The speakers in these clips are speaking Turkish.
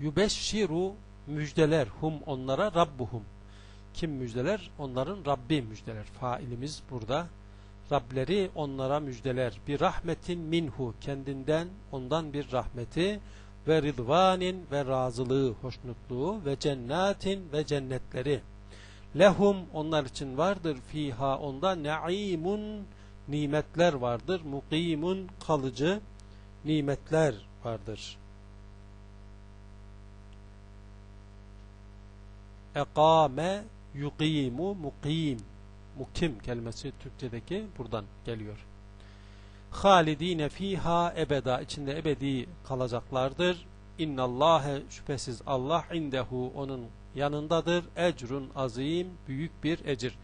Yübeşşiru müjdeler hum onlara rabbuhum. Kim müjdeler? Onların Rabbi müjdeler. Failimiz burada. Rableri onlara müjdeler. Bir rahmetin minhu kendinden ondan bir rahmeti ve ridvanin ve razılığı, hoşnutluğu ve cennetin ve cennetleri. Lehum onlar için vardır fiha onda naimun nimetler vardır. Mukimun kalıcı nimetler vardır. Ekame yuqimu mukim mukim kelimesi Türkçedeki buradan geliyor. Halidine fiha ebeda içinde ebedi kalacaklardır. İnnallâhe şüphesiz Allah indehu onun yanındadır. Ecrun azim büyük bir ecir.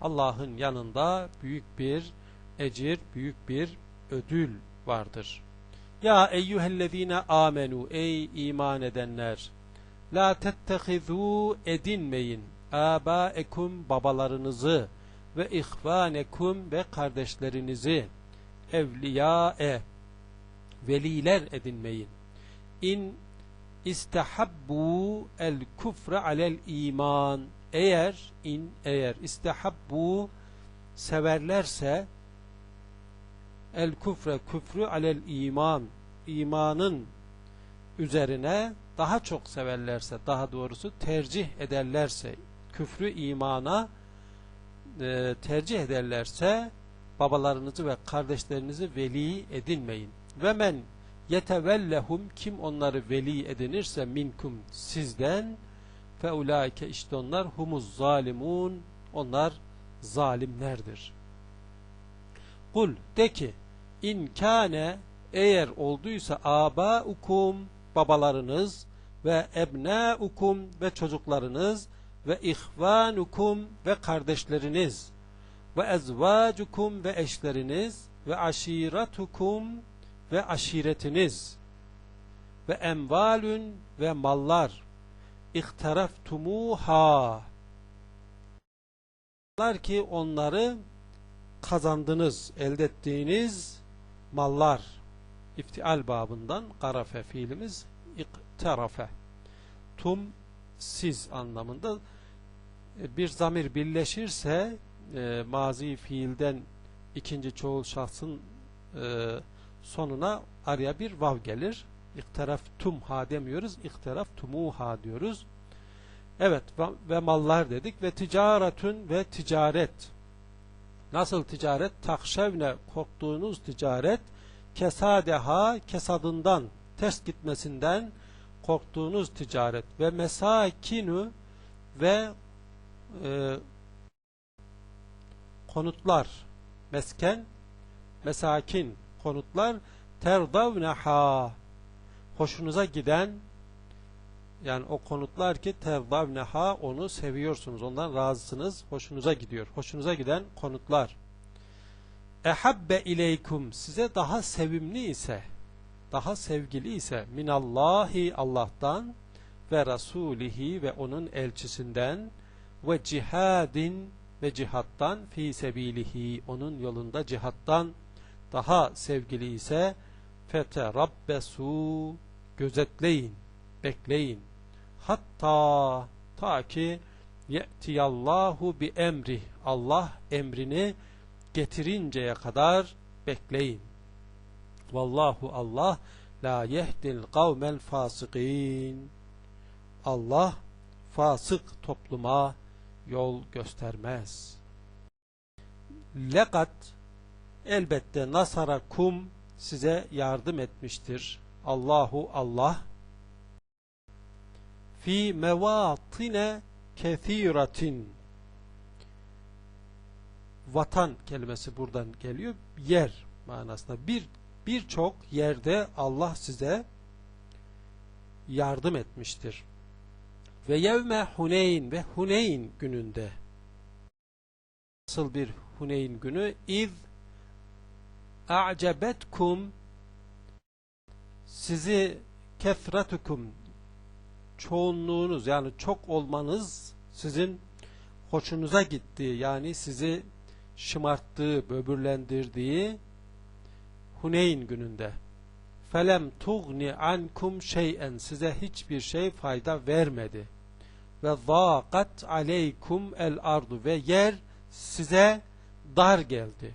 Allah'ın yanında büyük bir ecir, büyük bir ödül vardır. Ya eyyühellezine amenu ey iman edenler la tettehizû edinmeyin. Âbâekum babalarınızı ve ihvanekum ve kardeşlerinizi evliyae veliler edinmeyin. İn istahabbu el kufre alel iman. Eğer in eğer istahabbu severlerse el kufre küfrü alel iman. İmanın üzerine daha çok severlerse daha doğrusu tercih ederlerse küfrü imana e, tercih ederlerse babalarınızı ve kardeşlerinizi veli edinmeyin. Ve men yetevellehum kim onları veli edinirse minkum sizden fe ulaike işte onlar humuz zalimun onlar zalimlerdir. Kul de ki in kâne eğer olduysa âbâukum babalarınız ve ebnâukum ve çocuklarınız ve ihvanukum ve kardeşleriniz ve ezvacukum ve eşleriniz ve aşiretukum ve aşiretiniz ve emvalün ve mallar. İhtaraftumuha ki onları kazandınız, elde ettiğiniz mallar iftial babından garafe fiilimiz iktarafe tum siz anlamında bir zamir birleşirse e, mazi fiilden ikinci çoğul şahsın e, sonuna araya bir vav gelir. İktaraf tumha demiyoruz. İktaraf tumuha diyoruz. Evet ve mallar dedik ve ticaretün ve ticaret. Nasıl ticaret? Takşevne korktuğunuz ticaret kesadeha kesadından ters gitmesinden korktuğunuz ticaret ve mesakinu ve e, konutlar mesken mesakin konutlar terdavneha hoşunuza giden yani o konutlar ki terdavneha onu seviyorsunuz ondan razısınız hoşunuza gidiyor. Hoşunuza giden konutlar ehabbe ileykum. Size daha sevimli ise daha sevgili ise minallahi Allah'tan ve rasulihi ve onun elçisinden ve cihadin ve cihattan fi sebilihi onun yolunda cihattan daha sevgili ise fete rabbesu gözetleyin bekleyin. Hatta ta ki ye'tiyallahu bi emri Allah emrini getirinceye kadar bekleyin vallahu Allah la yehdil kavmel fasikin Allah fasık topluma yol göstermez. Lekat elbette nasara kum size yardım etmiştir. Allahu Allah fi mevatine kethiratin vatan kelimesi buradan geliyor. Yer manasında bir birçok yerde Allah size yardım etmiştir. Ve yevme Huneyn ve Huneyn gününde nasıl bir Huneyn günü iz a'cebetkum sizi kefratukum çoğunluğunuz yani çok olmanız sizin hoşunuza gittiği yani sizi şımarttığı, böbürlendirdiği Huneyn gününde. Felem tugni ankum şey'en size hiçbir şey fayda vermedi. Ve zaqat aleykum el ardu ve yer size dar geldi.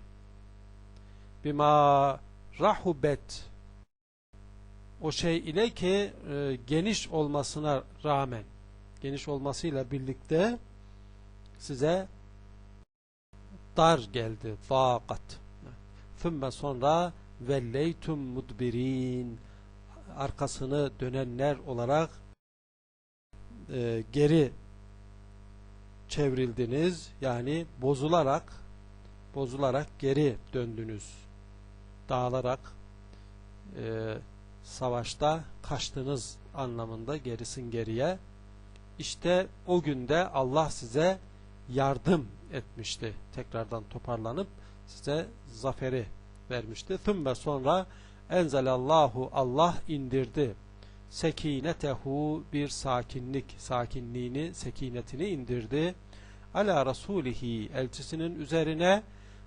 Bima rahubet o şey ile ki e, geniş olmasına rağmen geniş olmasıyla birlikte size dar geldi zaqat Thumma sonra velleytum mudbirin. Arkasını dönenler olarak e, geri çevrildiniz. Yani bozularak bozularak geri döndünüz. Dağılarak e, savaşta kaçtınız anlamında gerisin geriye. İşte o günde Allah size yardım etmişti tekrardan toparlanıp size zaferi vermişti. Thumma sonra enzelallahu Allah indirdi. Sekinetehu bir sakinlik, sakinliğini, sekinetini indirdi. Ala rasulihi elçisinin üzerine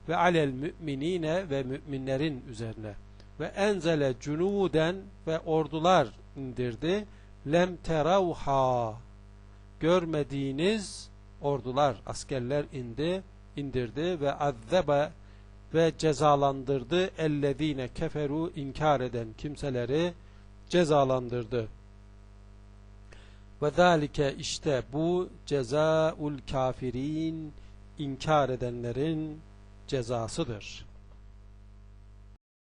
ve alel müminine ve müminlerin üzerine. Ve enzele cunuden ve ordular indirdi. Lem teravha görmediğiniz ordular, askerler indi, indirdi ve azzebe ve cezalandırdı ellezine keferu inkar eden kimseleri cezalandırdı. Ve zalike işte bu cezaul kafirin inkar edenlerin cezasıdır.